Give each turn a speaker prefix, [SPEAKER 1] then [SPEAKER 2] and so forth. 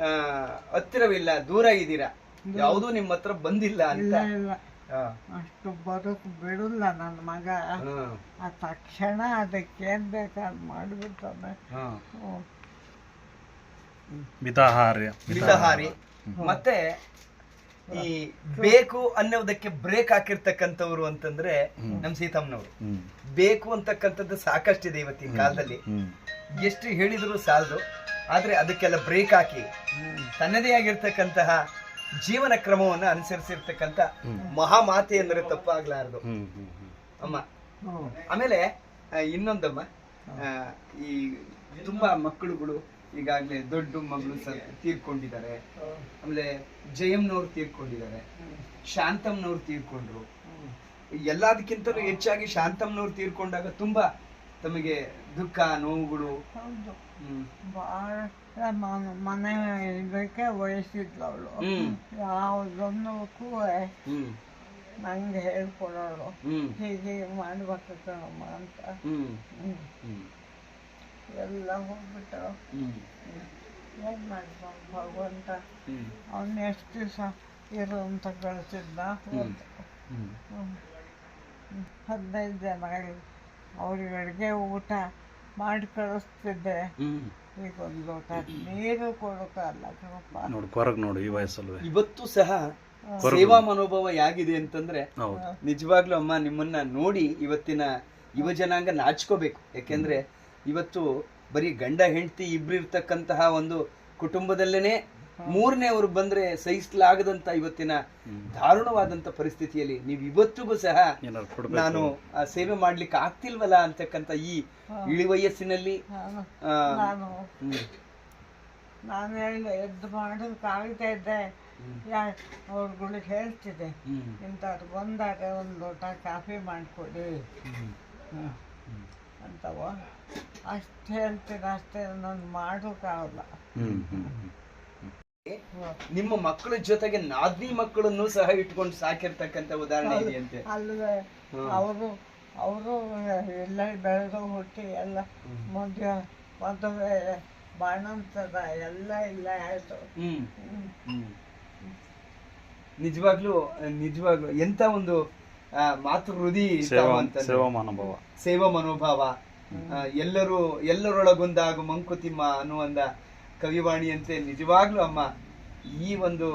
[SPEAKER 1] ಆ, ಹತ್ತಿರವಿಲ್ಲ ದೂರ ಇದ್ದೀರಾ? ಯಾವುದೂ ನಿಮ್ಮ ಹತ್ರ ಬಂದಿಲ್ಲ ಅಂತ.
[SPEAKER 2] ಅಷ್ಟು ಬದುಕು ಬಿಡಲ್ಲ ನನ್ನ ಮಗ. ಆ ತಕ್ಷಣ ಅದಕ್ಕೆ ಏನ್ ಬೇಕಾದ್ ಮಾಡ್ಬಿಡ್ತಾನೆ
[SPEAKER 1] ಹಾ.
[SPEAKER 3] ಮಿತಾಹಾರ್ಯ
[SPEAKER 1] ಮಿತಹಾರಿ. ಮತ್ತೆ ಈ ಬೇಕು ಅನ್ನೋದಕ್ಕೆ ಬ್ರೇಕ್ ಹಾಕಿರ್ತಕ್ಕಂಥವ್ರು ಅಂತಂದ್ರೆ ನಮ್ ಸೀತಮ್ಮನವರು. ಬೇಕು ಅಂತಕ್ಕಂಥದ್ದು ಸಾಕಷ್ಟಿದೆ ಇವತ್ತಿನ ಕಾಲದಲ್ಲಿ. ಎಷ್ಟು ಹೇಳಿದ್ರು ಸಾಲದು. ಆದ್ರೆ ಅದಕ್ಕೆಲ್ಲ ಬ್ರೇಕ್ ಹಾಕಿ. ತನ್ನದೇ ಆಗಿರ್ತಕ್ಕಂತಹ ಜೀವನ ಕ್ರಮವನ್ನು ಅನುಸರಿಸಿರ್ತಕ್ಕಂಥ ಮಹಾಮಾತೆ ಅಂದರೆ ತಪ್ಪಾಗ್ಲಾರದು ಅಮ್ಮ. ಆಮೇಲೆ ಇನ್ನೊಂದಮ್ಮ ಈ ತುಂಬಾ ಮಕ್ಕಳುಗಳು ಈಗಾಗಲೇ ದೊಡ್ಡ ಮಗಳು ಸ ತೀರ್ಕೊಂಡಿದ್ದಾರೆ. ಆಮೇಲೆ ಜಯಮ್ನವ್ರು ತೀರ್ಕೊಂಡಿದ್ದಾರೆ. ಶಾಂತಮ್ನವ್ರು ತೀರ್ಕೊಂಡ್ರು. ಎಲ್ಲದಕ್ಕಿಂತಲೂ ಹೆಚ್ಚಾಗಿ ಶಾಂತಮ್ನವ್ರು ತೀರ್ಕೊಂಡಾಗ ತುಂಬಾ ತಮಗೆ ದುಃಖ ನೋವುಗಳು.
[SPEAKER 2] ಹೌದು. ಭಾಳ ಮನೆ ಮನೆ ಇದಕ್ಕೆ ವಯಸ್ಸಿದ್ಲು ಅವಳು. ಯಾವುದೊಂದಕ್ಕೂ ನಂಗೆ ಹೇಳ್ಕೊಡೋಳು ಹೀಗೆ ಮಾಡ್ಬೇಕು ಕಣಮ್ಮ ಅಂತ. ಎಲ್ಲ ಹೋಗ್ಬಿಟ್ಟು ಏನ್ ಮಾಡ್ದ ಭಗವಂತ? ಅವನ್ ಎಷ್ಟು ದಿವಸ ಇರು ಅಂತ ಕಳಿಸಿದ್ದ. ಹದಿನೈದು ಜನ ಅವ್ರಿಗೆ ಅಡುಗೆ ಊಟ ಮಾಡಿ ಕಳಿಸ್ತಿದ್ದೆ. ಈಗ ಒಂದು ಲೋಟ ನೀರು ಕಣಪ್ಪ
[SPEAKER 3] ನೋಡು ಕೊರಗ್ ನೋಡು ಈ ವಯಸ್ಸಲ್ವೇ.
[SPEAKER 1] ಇವತ್ತು ಸಹ ಸೇವಾ ಮನೋಭಾವ ಹೇಗಿದೆ ಅಂತಂದ್ರೆ ನಿಜವಾಗ್ಲೂ ಅಮ್ಮ ನಿಮ್ಮನ್ನ ನೋಡಿ ಇವತ್ತಿನ ಯುವ ಜನಾಂಗ ನಾಚ್ಕೋಬೇಕು. ಯಾಕೆಂದ್ರೆ ಇವತ್ತು ಬರೀ ಗಂಡ ಹೆಂಡತಿ ಇಬ್ರು ಇರ್ತಕ್ಕಂತಹ ಒಂದು ಕುಟುಂಬದಲ್ಲೇನೆ ಮೂರನೇವರು ಬಂದ್ರೆ ಸಹಿಸಲಾಗದಂತ ಇವತ್ತಿನ ದಾರುಣವಾದಂತ ಪರಿಸ್ಥಿತಿಯಲ್ಲಿ ನೀವು ಇವತ್ತಿಗೂ ಸಹ ನಾನು ಆ ಸೇವೆ ಮಾಡ್ಲಿಕ್ಕೆ ಆಗ್ತಿಲ್ವಲ್ಲ ಅಂತಕ್ಕಂತ ಈ ಇಳಿ ವಯಸ್ಸಿನಲ್ಲಿ?
[SPEAKER 2] ನಾನು
[SPEAKER 1] ಆ,
[SPEAKER 2] ನಾನು
[SPEAKER 1] ಹ್ಮ್,
[SPEAKER 2] ನಾನು ಹೇಳಿ ಎದ್ದು ಮಾಡೋಕ್ಕಾಗ್ತಾ ಇದ್ದೆ. ಯಾ ಅವ್ರುಗಳಿಗೆ ಹೇಳ್ತಿದ್ದೆ. ಇಂಥವ್ರು ಬಂದಾಗ ಒಂದು ಲೋಟ ಕಾಫಿ ಮಾಡಿಕೊಡಿ. ಅಂತವ ಅಷ್ಟು ಹೇಳ್ತೀನಿ ಅಷ್ಟೇ ನಾನು ಮಾಡೋಕ್ಕಾಗಲ್ಲ
[SPEAKER 1] ನಿಮ್ಮ ಮಕ್ಕಳ ಜೊತೆಗೆ ನಾದ್ನಿ ಮಕ್ಕಳನ್ನು ಸಹ ಇಟ್ಕೊಂಡು ಸಾಕಿರ್ತಕ್ಕಂತ ಉದಾಹರಣೆ ಇದೆಯಂತೆ.
[SPEAKER 2] ಅಲ್ಲದೆ ಅವರು ಅವರು ಎಲ್ಲ ಬೆಳೆದು ಹುಟ್ಟಿ ಎಲ್ಲ ಮದುವೆ ಮದುವೆ ಬಾಣಂತದ ಎಲ್ಲ ಇಲ್ಲ ಆಯ್ತು.
[SPEAKER 1] ಹ್ಮ್. ನಿಜವಾಗ್ಲು ನಿಜವಾಗ್ಲೂ ಎಂತ ಒಂದು ಆ, ಮಾತೃ ಹೃದಿ
[SPEAKER 3] ಸೇವಾ ಸೇವಾ ಮನೋಭಾವ.
[SPEAKER 1] ಸೇವಾ ಮನೋಭಾವ. ಎಲ್ಲರೂ ಎಲ್ಲರೊಳಗೊಂದಾಗು ಮಂಕುತಿಮ್ಮ ಅನ್ನುವಂದ ಕವಿವಾಣಿಯಂತೆ ನಿಜವಾಗ್ಲೂ ಅಮ್ಮ ಈ ಒಂದು